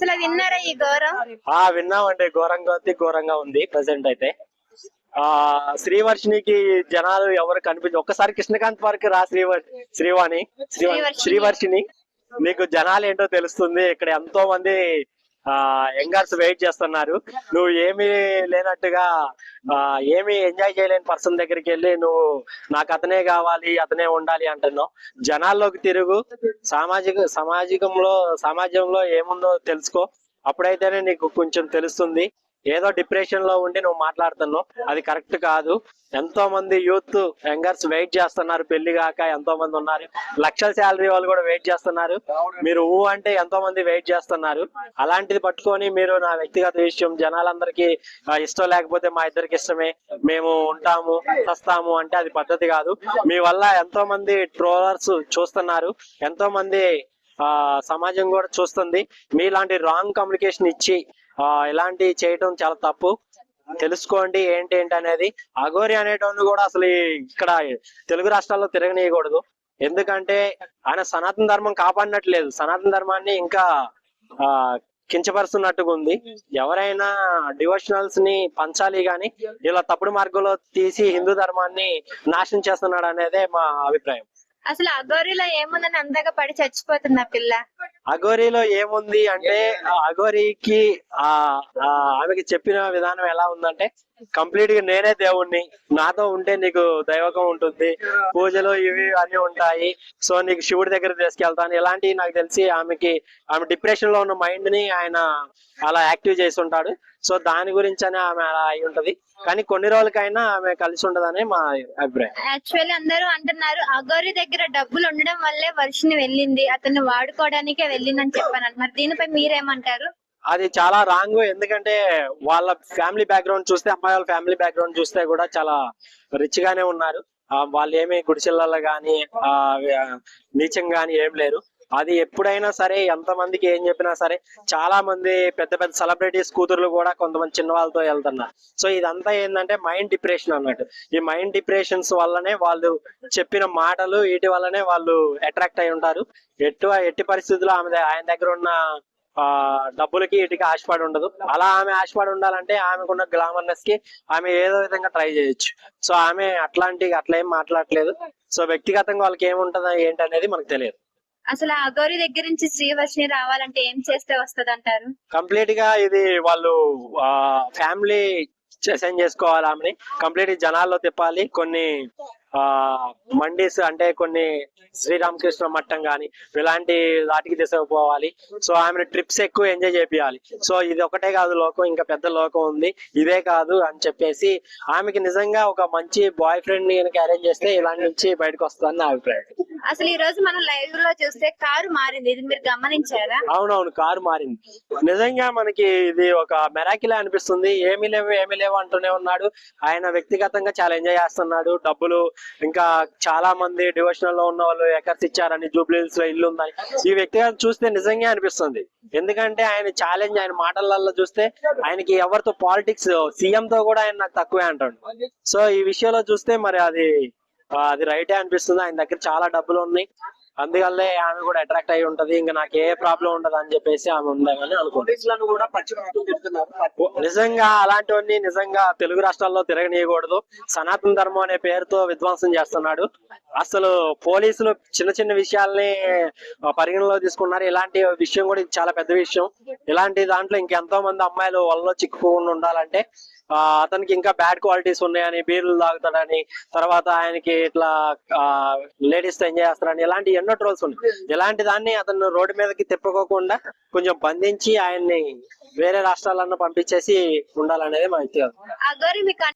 అసలు విన్నారా ఈ గౌరవం? ఆ విన్నామండి. ఘోరంగా ఉంది ఘోరంగా ఉంది ప్రెసెంట్ అయితే. ఆ శ్రీవర్షినికి జనాలు ఎవరు కనిపించ ఒక్కసారి కృష్ణకాంత్ పార్క్ రా శ్రీవర్ శ్రీవాణి. శ్రీవాణి శ్రీవర్షిని. నీకు జనాలు ఏంటో తెలుస్తుంది. ఇక్కడ ఎంతో మంది యంగర్స్ వెయిట్ చేస్తున్నారు. నువ్వు ఏమి లేనట్టుగా ఆ ఎంజాయ్ చేయలేని పర్సన్ దగ్గరికి వెళ్ళి నువ్వు నాకు అతనే కావాలి అతనే ఉండాలి అంటున్నావు. జనాల్లోకి తిరుగు. సామాజిక సామాజికంలో సమాజంలో ఏముందో తెలుసుకో. అప్పుడైతేనే నీకు కొంచెం తెలుస్తుంది. ఏదో డిప్రెషన్లో ఉండి నువ్వు మాట్లాడుతున్నావు. అది కరెక్ట్ కాదు. ఎంతో మంది యూత్ యంగర్స్ వెయిట్ చేస్తున్నారు పెళ్ళి కాక ఎంతో మంది ఉన్నారు. లక్షల శాలరీ వాళ్ళు కూడా వెయిట్ చేస్తున్నారు. మీరు ఊ అంటే ఎంతో మంది వెయిట్ చేస్తున్నారు. అలాంటిది పట్టుకొని మీరు నా వ్యక్తిగత విషయం జనాలందరికీ ఇష్టం లేకపోతే మా ఇద్దరికి ఇష్టమే. మేము ఉంటాము వస్తాము అంటే అది పద్ధతి కాదు. మీ వల్ల ఎంతో మంది ట్రోలర్స్ చూస్తున్నారు. ఎంతో మంది ఆ సమాజం కూడా చూస్తుంది. మీలాంటి రాంగ్ కమ్యూనికేషన్ ఇచ్చి ఇలాంటివి ఇలాంటి చేయటం చాలా తప్పు. తెలుసుకోండి ఏంటి ఏంటి అనేది. అఘోరి అనేటోని కూడా అసలు ఇక్కడ తెలుగు రాష్ట్రాల్లో తిరగనీయకూడదు. ఎందుకంటే ఆయన సనాతన ధర్మం కాపాడినట్లేదు. సనాతన ధర్మాన్ని ఇంకా ఆ కించపరుస్తున్నట్టుగా ఉంది. ఎవరైనా డివోషనల్స్ని పంచాలి గాని ఇలా తప్పుడు మార్గంలో తీసి హిందూ ధర్మాన్ని నాశనం చేస్తున్నాడు అనేదే మా అభిప్రాయం. అసలు అగోరిలో ఏముందని అందాక పడి చచ్చిపోతుంది ఆ పిల్ల? అఘోరీలో ఏముంది అంటే అఘోరీకి ఆ ఆ ఆమెకి చెప్పిన విధానం ఎలా ఉందంటే కంప్లీట్గా నేనే దేవుణ్ణి. నాతో ఉంటే నీకు దైవకం ఉంటుంది. పూజలు ఇవి అన్ని ఉంటాయి. సో నీకు శివుడి దగ్గర తీసుకెళ్తాను. ఇలాంటివి నాకు తెలిసి ఆమెకి ఆమె డిప్రెషన్లో ఉన్న మైండ్ని ఆయన అలా యాక్టివ్ చేసి ఉంటాడు. సో దాని గురించి ఆమె అలా అయి ఉంటది. కానీ కొన్ని రోజులకైనా ఆమె కలిసి ఉండదని మా అభిప్రాయం. యాక్చువల్లీ అందరూ అంటున్నారు అగోరి దగ్గర డబ్బులు ఉండడం వల్లే వర్షిని వెళ్ళింది అతన్ని వాడుకోవడానికే వెళ్ళిందని చెప్పాను మరి దీనిపై మీరేమంటారు? అది చాలా రాంగ్ ఎందుకంటే వాళ్ళ ఫ్యామిలీ బ్యాక్గ్రౌండ్ చూస్తే అమ్మాయి వాళ్ళ ఫ్యామిలీ బ్యాక్గ్రౌండ్ చూస్తే కూడా చాలా రిచ్ గానే ఉన్నారు. వాళ్ళు ఏమి గుడిసెలలో గాని ఆ నీచం గాని ఏం లేరు. అది ఎప్పుడైనా సరే ఎంత మందికి ఏం చెప్పినా సరే చాలా మంది పెద్ద పెద్ద సెలబ్రిటీస్ కూతుర్లు కూడా కొంతమంది చిన్న వాళ్ళతో వెళ్తున్నారు. సో ఇదంతా ఏంటంటే మైండ్ డిప్రెషన్ అన్నట్టు. ఈ మైండ్ డిప్రెషన్స్ వల్లనే వాళ్ళు చెప్పిన మాటలు వీటి వల్లనే వాళ్ళు అట్రాక్ట్ అయి ఉంటారు. ఎటు ఎట్టి పరిస్థితుల్లో ఆమె ఆయన దగ్గర ఉన్న ఆ డబ్బులకి ఇటుకి ఆశపడి ఉండదు. అలా ఆమె ఆశపడి ఉండాలంటే ఆమెకున్న గ్లామర్నెస్కి ఆమె ఏదో విధంగా ట్రై చేయొచ్చు. సో ఆమె అట్లాంటి అట్లా ఏం మాట్లాడలేదు సో వ్యక్తిగతంగా వాళ్ళకి ఏముంటది ఏంటనేది మనకు తెలియదు. అసలు ఆ అగోరి దగ్గర నుంచి శ్రీవర్షిని రావాలంటే ఏం చేస్తే వస్తుంది అంటారు కంప్లీట్గా ఇది వాళ్ళు ఫ్యామిలీ సెండ్ చేసుకోవాలి ఆమెని. కంప్లీట్ జనాల్లో తిప్పాలి. కొన్ని ఆ మండీస్ అంటే కొన్ని శ్రీరామకృష్ణ మట్టం గాని ఇలాంటి వాటికి తీసుకుపోవాలి. సో ఆమెను ట్రిప్స్ ఎక్కువ ఎంజాయ్ చేపియాలి. సో ఇది ఒకటే కాదు లోకం ఇంకా పెద్ద లోకం ఉంది. ఇదే కాదు అని చెప్పేసి ఆమెకి నిజంగా ఒక మంచి బాయ్ ఫ్రెండ్ని అరేంజ్ చేస్తే ఇలాంటి నుంచి బయటకు వస్తుందని నా అభిప్రాయం. అసలు ఈ రోజు మనం లైవ్లో చూస్తే కారు మారింది. ఇది మీరు గమనించారా? అవునవును కారు మారింది. నిజంగా మనకి ఇది ఒక మెరాకిలా అనిపిస్తుంది. ఏమీ లేవు ఏమీ లేవు అంటూనే ఉన్నాడు. ఆయన వ్యక్తిగతంగా చాలా ఎంజాయ్ చేస్తున్నాడు. డబ్బులు ఇంకా చాలా మంది డివోషనల్లో ఉన్న వాళ్ళు ఎకర్స్ ఇచ్చారని జూబ్లీస్లో ఇల్లు ఉందని. ఈ వ్యక్తిగతం చూస్తే నిజంగా అనిపిస్తుంది. ఎందుకంటే ఆయన ఛాలెంజ్ ఆయన మాటలలో చూస్తే ఆయనకి ఎవరితో పాలిటిక్స్ సీఎం తో కూడా ఆయన నాకు తక్కువే అంటాడు. సో ఈ విషయంలో చూస్తే మరి అది అది రైటే అనిపిస్తుంది. ఆయన దగ్గర చాలా డబ్బులు ఉన్నాయి. అందువల్లే ఆమె కూడా అట్రాక్ట్ అయి ఉంటది. ఇంకా నాకు ఏ ప్రాబ్లం ఉండదు అని చెప్పేసి ఆమె ఉందని తిడుతున్నారు నిజంగా అలాంటివన్నీ నిజంగా తెలుగు రాష్ట్రాల్లో తిరగనీయకూడదు. సనాతన ధర్మం అనే పేరుతో విధ్వంసం చేస్తున్నాడు. అసలు పోలీసులు చిన్న చిన్న విషయాల్ని పరిగణలో తీసుకున్నారు. ఇలాంటి విషయం కూడా ఇది చాలా పెద్ద విషయం. ఇలాంటి దాంట్లో ఇంకెంతో మంది అమ్మాయిలు వలలో చిక్కుకోకుండా ఉండాలంటే అతనికి ఇంకా బ్యాడ్ క్వాలిటీస్ ఉన్నాయని బీర్లు తాగుతాడని తర్వాత ఆయనకి ఇట్లా లేడీస్తో ఎంజాయ్ చేస్తాడని ఇలాంటి ఎన్నో ట్రోల్స్ ఉన్నాయి. ఇలాంటి దాన్ని అతను రోడ్డు మీదకి తిప్పుకోకుండా కొంచెం బంధించి ఆయన్ని వేరే రాష్ట్రాలను పంపించేసి ఉండాలనేది మా వ్యక్తిగతం